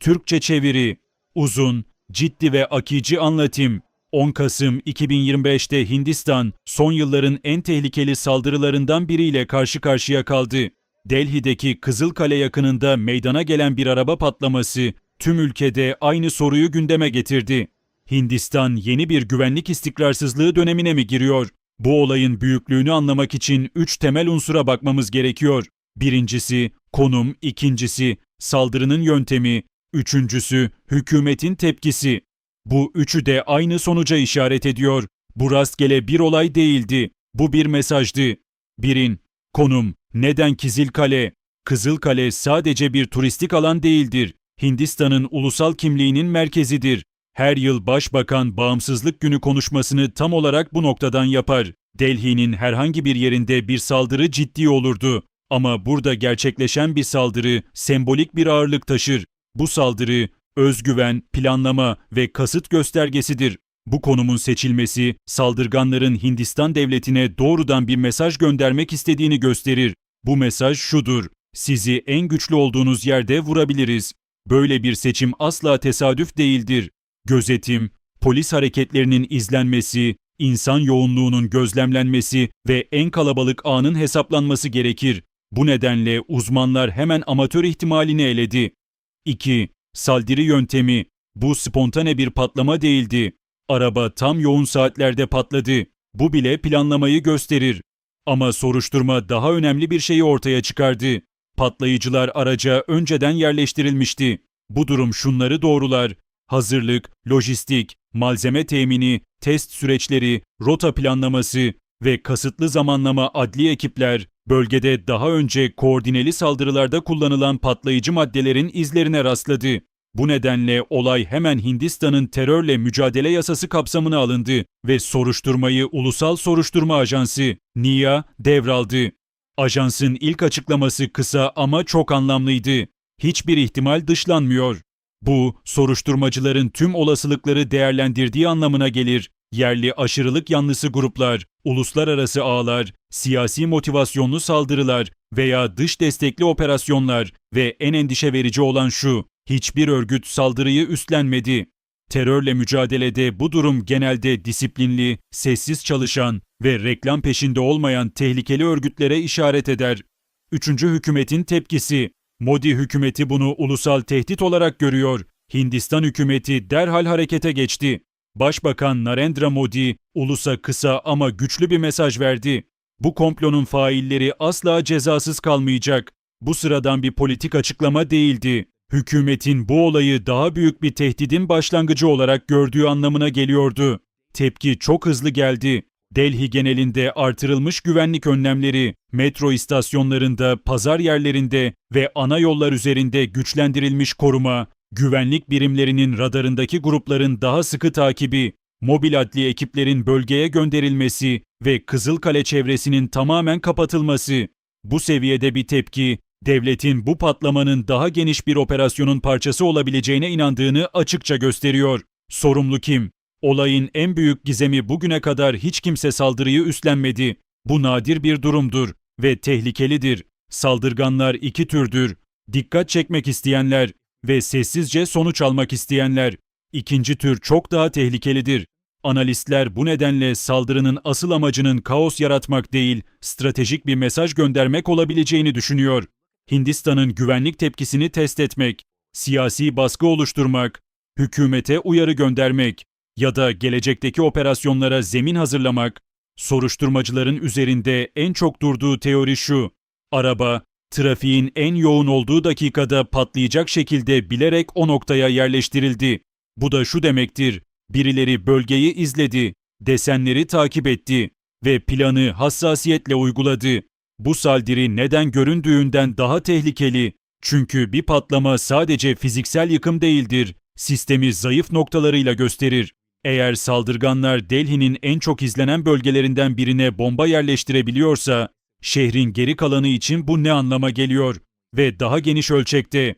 Türkçe çeviri. Uzun, ciddi ve akici anlatım. 10 Kasım 2025'te Hindistan son yılların en tehlikeli saldırılarından biriyle karşı karşıya kaldı. Delhi'deki Kızılkale yakınında meydana gelen bir araba patlaması tüm ülkede aynı soruyu gündeme getirdi. Hindistan yeni bir güvenlik istikrarsızlığı dönemine mi giriyor? Bu olayın büyüklüğünü anlamak için üç temel unsura bakmamız gerekiyor. Birincisi konum, ikincisi saldırının yöntemi, üçüncüsü hükümetin tepkisi. Bu üçü de aynı sonuca işaret ediyor. Bu rastgele bir olay değildi. Bu bir mesajdı. Birin, konum, neden Kizilkale? Kızılkale sadece bir turistik alan değildir. Hindistan'ın ulusal kimliğinin merkezidir. Her yıl Başbakan Bağımsızlık Günü konuşmasını tam olarak bu noktadan yapar. Delhi'nin herhangi bir yerinde bir saldırı ciddi olurdu. Ama burada gerçekleşen bir saldırı sembolik bir ağırlık taşır. Bu saldırı özgüven, planlama ve kasıt göstergesidir. Bu konumun seçilmesi saldırganların Hindistan devletine doğrudan bir mesaj göndermek istediğini gösterir. Bu mesaj şudur: sizi en güçlü olduğunuz yerde vurabiliriz. Böyle bir seçim asla tesadüf değildir. Gözetim, polis hareketlerinin izlenmesi, insan yoğunluğunun gözlemlenmesi ve en kalabalık anın hesaplanması gerekir. Bu nedenle uzmanlar hemen amatör ihtimalini eledi. 2. Saldırı yöntemi. Bu spontane bir patlama değildi. Araba tam yoğun saatlerde patladı. Bu bile planlamayı gösterir. Ama soruşturma daha önemli bir şeyi ortaya çıkardı. Patlayıcılar araca önceden yerleştirilmişti. Bu durum şunları doğrular. Hazırlık, lojistik, malzeme temini, test süreçleri, rota planlaması ve kasıtlı zamanlama adli ekipler bölgede daha önce koordineli saldırılarda kullanılan patlayıcı maddelerin izlerine rastladı. Bu nedenle olay hemen Hindistan'ın terörle mücadele yasası kapsamına alındı ve soruşturmayı Ulusal Soruşturma Ajansı NIA devraldı. Ajansın ilk açıklaması kısa ama çok anlamlıydı. Hiçbir ihtimal dışlanmıyor. Bu, soruşturmacıların tüm olasılıkları değerlendirdiği anlamına gelir. Yerli aşırılık yanlısı gruplar, uluslararası ağlar, siyasi motivasyonlu saldırılar veya dış destekli operasyonlar ve en endişe verici olan şu, hiçbir örgüt saldırıyı üstlenmedi. Terörle mücadelede bu durum genelde disiplinli, sessiz çalışan ve reklam peşinde olmayan tehlikeli örgütlere işaret eder. Üçüncü hükümetin tepkisi. Modi hükümeti bunu ulusal tehdit olarak görüyor. Hindistan hükümeti derhal harekete geçti. Başbakan Narendra Modi ulusa kısa ama güçlü bir mesaj verdi. Bu komplonun failleri asla cezasız kalmayacak. Bu sıradan bir politik açıklama değildi. Hükümetin bu olayı daha büyük bir tehdidin başlangıcı olarak gördüğü anlamına geliyordu. Tepki çok hızlı geldi. Delhi genelinde artırılmış güvenlik önlemleri, metro istasyonlarında, pazar yerlerinde ve ana yollar üzerinde güçlendirilmiş koruma, güvenlik birimlerinin radarındaki grupların daha sıkı takibi, mobil adli ekiplerin bölgeye gönderilmesi ve Kızılkale çevresinin tamamen kapatılması. Bu seviyede bir tepki, devletin bu patlamanın daha geniş bir operasyonun parçası olabileceğine inandığını açıkça gösteriyor. Sorumlu kim? Olayın en büyük gizemi bugüne kadar hiç kimse saldırıyı üstlenmedi. Bu nadir bir durumdur ve tehlikelidir. Saldırganlar iki türdür. Dikkat çekmek isteyenler ve sessizce sonuç almak isteyenler. İkinci tür çok daha tehlikelidir. Analistler bu nedenle saldırının asıl amacının kaos yaratmak değil, stratejik bir mesaj göndermek olabileceğini düşünüyor. Hindistan'ın güvenlik tepkisini test etmek, siyasi baskı oluşturmak, hükümete uyarı göndermek ya da gelecekteki operasyonlara zemin hazırlamak, soruşturmacıların üzerinde en çok durduğu teori şu. Araba, trafiğin en yoğun olduğu dakikada patlayacak şekilde bilerek o noktaya yerleştirildi. Bu da şu demektir. Birileri bölgeyi izledi, desenleri takip etti ve planı hassasiyetle uyguladı. Bu saldırı neden göründüğünden daha tehlikeli. Çünkü bir patlama sadece fiziksel yıkım değildir. Sistemi zayıf noktalarıyla gösterir. Eğer saldırganlar Delhi'nin en çok izlenen bölgelerinden birine bomba yerleştirebiliyorsa, şehrin geri kalanı için bu ne anlama geliyor ve daha geniş ölçekte?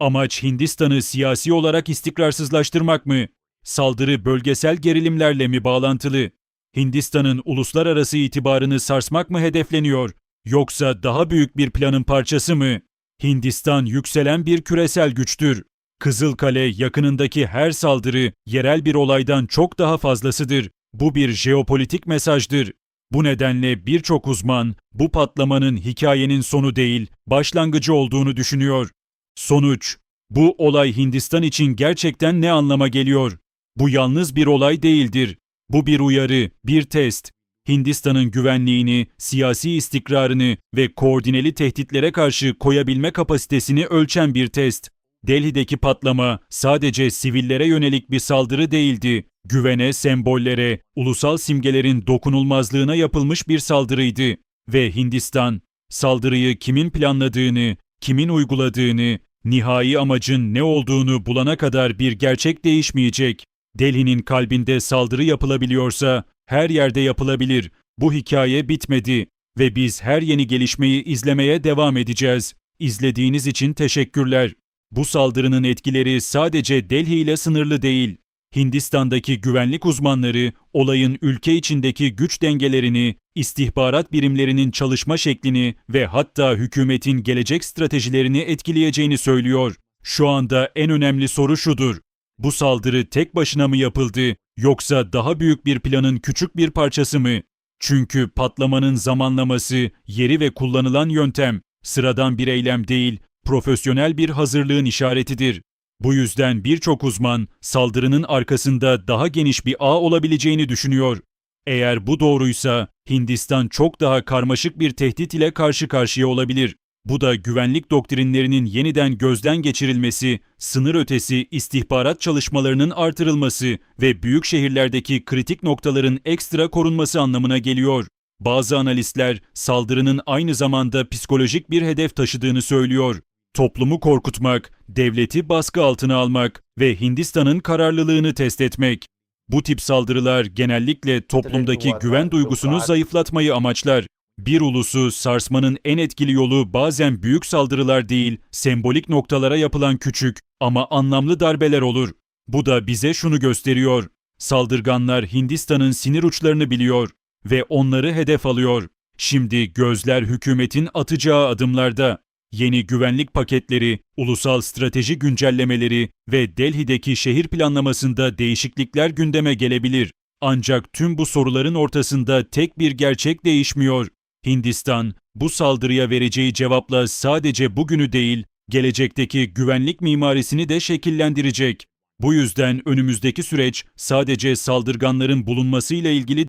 Amaç Hindistan'ı siyasi olarak istikrarsızlaştırmak mı? Saldırı bölgesel gerilimlerle mi bağlantılı? Hindistan'ın uluslararası itibarını sarsmak mı hedefleniyor? Yoksa daha büyük bir planın parçası mı? Hindistan yükselen bir küresel güçtür. Kızılkale yakınındaki her saldırı yerel bir olaydan çok daha fazlasıdır. Bu bir jeopolitik mesajdır. Bu nedenle birçok uzman bu patlamanın hikayenin sonu değil, başlangıcı olduğunu düşünüyor. Sonuç Bu olay Hindistan için gerçekten ne anlama geliyor? Bu yalnız bir olay değildir. Bu bir uyarı, bir test. Hindistan'ın güvenliğini, siyasi istikrarını ve koordineli tehditlere karşı koyabilme kapasitesini ölçen bir test. Delhi'deki patlama sadece sivillere yönelik bir saldırı değildi. Güvene, sembollere, ulusal simgelerin dokunulmazlığına yapılmış bir saldırıydı. Ve Hindistan, saldırıyı kimin planladığını, kimin uyguladığını, nihai amacın ne olduğunu bulana kadar bir gerçek değişmeyecek. Delhi'nin kalbinde saldırı yapılabiliyorsa her yerde yapılabilir. Bu hikaye bitmedi ve biz her yeni gelişmeyi izlemeye devam edeceğiz. İzlediğiniz için teşekkürler. Bu saldırının etkileri sadece Delhi ile sınırlı değil. Hindistan'daki güvenlik uzmanları olayın ülke içindeki güç dengelerini, istihbarat birimlerinin çalışma şeklini ve hatta hükümetin gelecek stratejilerini etkileyeceğini söylüyor. Şu anda en önemli soru şudur. Bu saldırı tek başına mı yapıldı yoksa daha büyük bir planın küçük bir parçası mı? Çünkü patlamanın zamanlaması, yeri ve kullanılan yöntem sıradan bir eylem değil, profesyonel bir hazırlığın işaretidir. Bu yüzden birçok uzman saldırının arkasında daha geniş bir ağ olabileceğini düşünüyor. Eğer bu doğruysa Hindistan çok daha karmaşık bir tehdit ile karşı karşıya olabilir. Bu da güvenlik doktrinlerinin yeniden gözden geçirilmesi, sınır ötesi istihbarat çalışmalarının artırılması ve büyük şehirlerdeki kritik noktaların ekstra korunması anlamına geliyor. Bazı analistler saldırının aynı zamanda psikolojik bir hedef taşıdığını söylüyor. Toplumu korkutmak, devleti baskı altına almak ve Hindistan'ın kararlılığını test etmek. Bu tip saldırılar genellikle toplumdaki güven duygusunu zayıflatmayı amaçlar. Bir ulusu sarsmanın en etkili yolu bazen büyük saldırılar değil, sembolik noktalara yapılan küçük ama anlamlı darbeler olur. Bu da bize şunu gösteriyor. Saldırganlar Hindistan'ın sinir uçlarını biliyor ve onları hedef alıyor. Şimdi gözler hükümetin atacağı adımlarda. Yeni güvenlik paketleri, ulusal strateji güncellemeleri ve Delhi'deki şehir planlamasında değişiklikler gündeme gelebilir. Ancak tüm bu soruların ortasında tek bir gerçek değişmiyor. Hindistan bu saldırıya vereceği cevapla sadece bugünü değil, gelecekteki güvenlik mimarisini de şekillendirecek. Bu yüzden önümüzdeki süreç sadece saldırganların bulunmasıyla ilgili